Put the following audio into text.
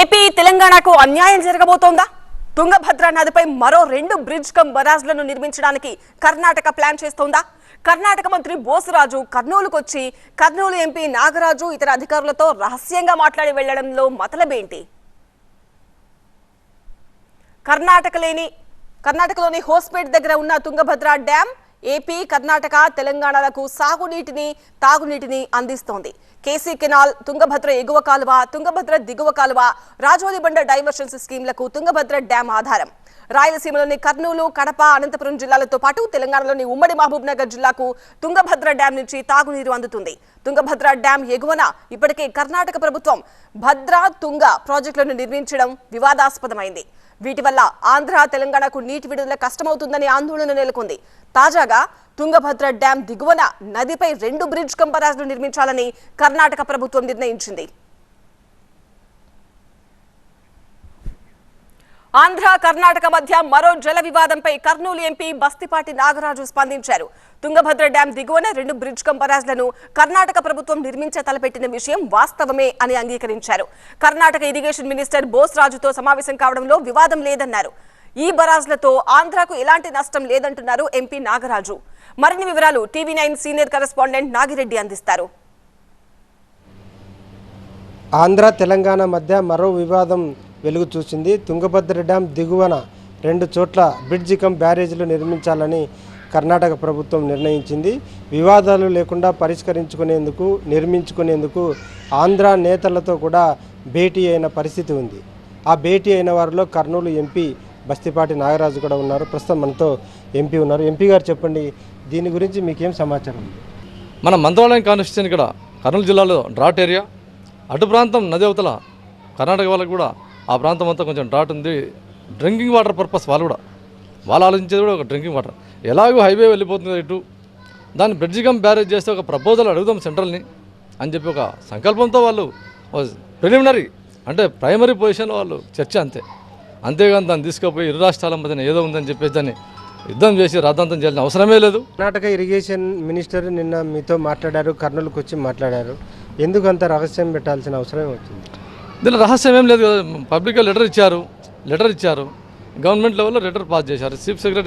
AP తెలంగాణకు అన్యాయం జరగబోతోందా? తుంగభద్ర నదిపై మరో రెండు బ్రిడ్జ్ కమ్ బరాజ్లను నిర్మించడానికి కర్ణాటక ప్లాన్ చేస్తోందా? కర్ణాటక మంత్రి బోసరాజు కర్నూలుకొచ్చి కర్నూలు ఎంపీ నాగరాజు ఇతర అధికారులతో రహస్యంగా మాట్లాడి వెళ్ళడంలో మతలబేంటి? కర్ణాటక లేని కర్ణాటకలోని హోస్పేట్ దగ్గర ఉన్న తుంగభద్ర డ్యాం ఏపీ కర్ణాటక తెలంగాణలకు సాగునీటిని తాగునీటిని అందిస్తోంది. కేసీ కెనాల్ తుంగభద్ర ఎగువ కాలువ తుంగభద్ర దిగువ కాలువ రాజోలిబండ డైవర్షన్స్ స్కీమ్లకు తుంగభద్ర డ్యాం ఆధారం. రాయలసీమలోని కర్నూలు కడప అనంతపురం జిల్లాలతో పాటు తెలంగాణలోని ఉమ్మడి మహబూబ్ నగర్ జిల్లాకు తుంగభద్ర డ్యాం నుంచి తాగునీరు అందుతుంది. తుంగభద్ర డ్యాం ఎగువన ఇప్పటికే కర్ణాటక ప్రభుత్వం భద్ర తుంగ ప్రాజెక్టులను నిర్మించడం వివాదాస్పదమైంది. వీటి వల్ల ఆంధ్ర తెలంగాణకు నీటి విడుదల కష్టమవుతుందని ఆందోళన నెలకొంది. తాజాగా తుంగభద్ర డ్యాం దిగువన నదిపై రెండు బ్రిడ్జ్ కంపరాజ్లు నిర్మించాలని కర్ణాటక ప్రభుత్వం నిర్ణయించింది. ఆంధ్ర కర్ణాటక మధ్య మరో జల వివాదంపై కర్నూలు ఎంపీ బస్తిపాటి నాగరాజు స్పందించారు. తుంగభద్ర డ్యాం దిగువన రెండు బ్రిడ్జ్ కంపరాజ్లను కర్ణాటక ప్రభుత్వం నిర్మించ తలపెట్టిన విషయం వాస్తవమే అని అంగీకరించారు. కర్ణాటక ఇరిగేషన్ మినిస్టర్ బోస్ రాజుతో సమావేశం కావడంలో వివాదం లేదన్నారు. ఈ బరాజ్లతో ఆంధ్రాకు ఎలాంటి నష్టం లేదంటున్నారు ఎంపీ నాగరాజు. మరిన్ని వివరాలు TV nine senior correspondent Nagireddy అందిస్తారు. ఆంధ్ర తెలంగాణ మధ్య మరో వివాదం వెలుగు చూసింది. తుంగభద్ర డ్యాం దిగువన రెండు చోట్ల బ్రిడ్జి కమ్ బ్యారేజీలు నిర్మించాలని కర్ణాటక ప్రభుత్వం నిర్ణయించింది. వివాదాలు లేకుండా పరిష్కరించుకునేందుకు నిర్మించుకునేందుకు ఆంధ్ర నేతలతో కూడా భేటీ అయిన పరిస్థితి ఉంది. ఆ భేటీ అయిన వారిలో కర్నూలు ఎంపీ బస్తిపాటి నాగరాజు కూడా ఉన్నారు. ప్రస్తుతం మనతో ఎంపీ ఉన్నారు. ఎంపీ గారు చెప్పండి దీని గురించి మీకేం సమాచారం ఉంది? మన మంత్రాలయం కాన్స్టిట్యూషన్ ఇక్కడ కర్నూలు జిల్లాలో డ్రాట్ ఏరియా అటు ప్రాంతం నది అవతల కర్ణాటక వాళ్ళకు కూడా ఆ ప్రాంతం అంతా కొంచెం డ్రాట్ ఉంది. డ్రింకింగ్ వాటర్ పర్పస్ వాళ్ళు కూడా. వాళ్ళు ఆలోచించేది కూడా ఒక డ్రింకింగ్ వాటర్. ఎలాగో హైవే వెళ్ళిపోతుంది ఇటు. దాన్ని బ్రిడ్జి కమ్ బ్యారేజ్ చేస్తే ఒక ప్రపోజల్ అడుగుదాం సెంట్రల్ని అని చెప్పి ఒక సంకల్పంతో వాళ్ళు ప్రిలిమినరీ అంటే ప్రైమరీ పొజిషన్లో వాళ్ళు చర్చ అంతే. అంతేగాని దాన్ని తీసుకుపోయి ఇరు రాష్ట్రాల మధ్యన ఏదో ఉందని చెప్పేసి దాన్ని యుద్ధం చేసి రాద్ధాంతం చేయాల్సిన అవసరమే లేదు. కర్ణాటక ఇరిగేషన్ మినిస్టర్ నిన్న మీతో మాట్లాడారు కర్నూలుకు వచ్చి మాట్లాడారు. ఎందుకు అంత రహస్యం పెట్టాల్సిన అవసరం వచ్చింది? దీనిలో రహస్యం ఏం లేదు కదా పబ్లిక్గా లెటర్ ఇచ్చారు లెటర్ ఇచ్చారు. గవర్నమెంట్ లెవెల్లో లెటర్ పాస్ చేశారు. Chief secretary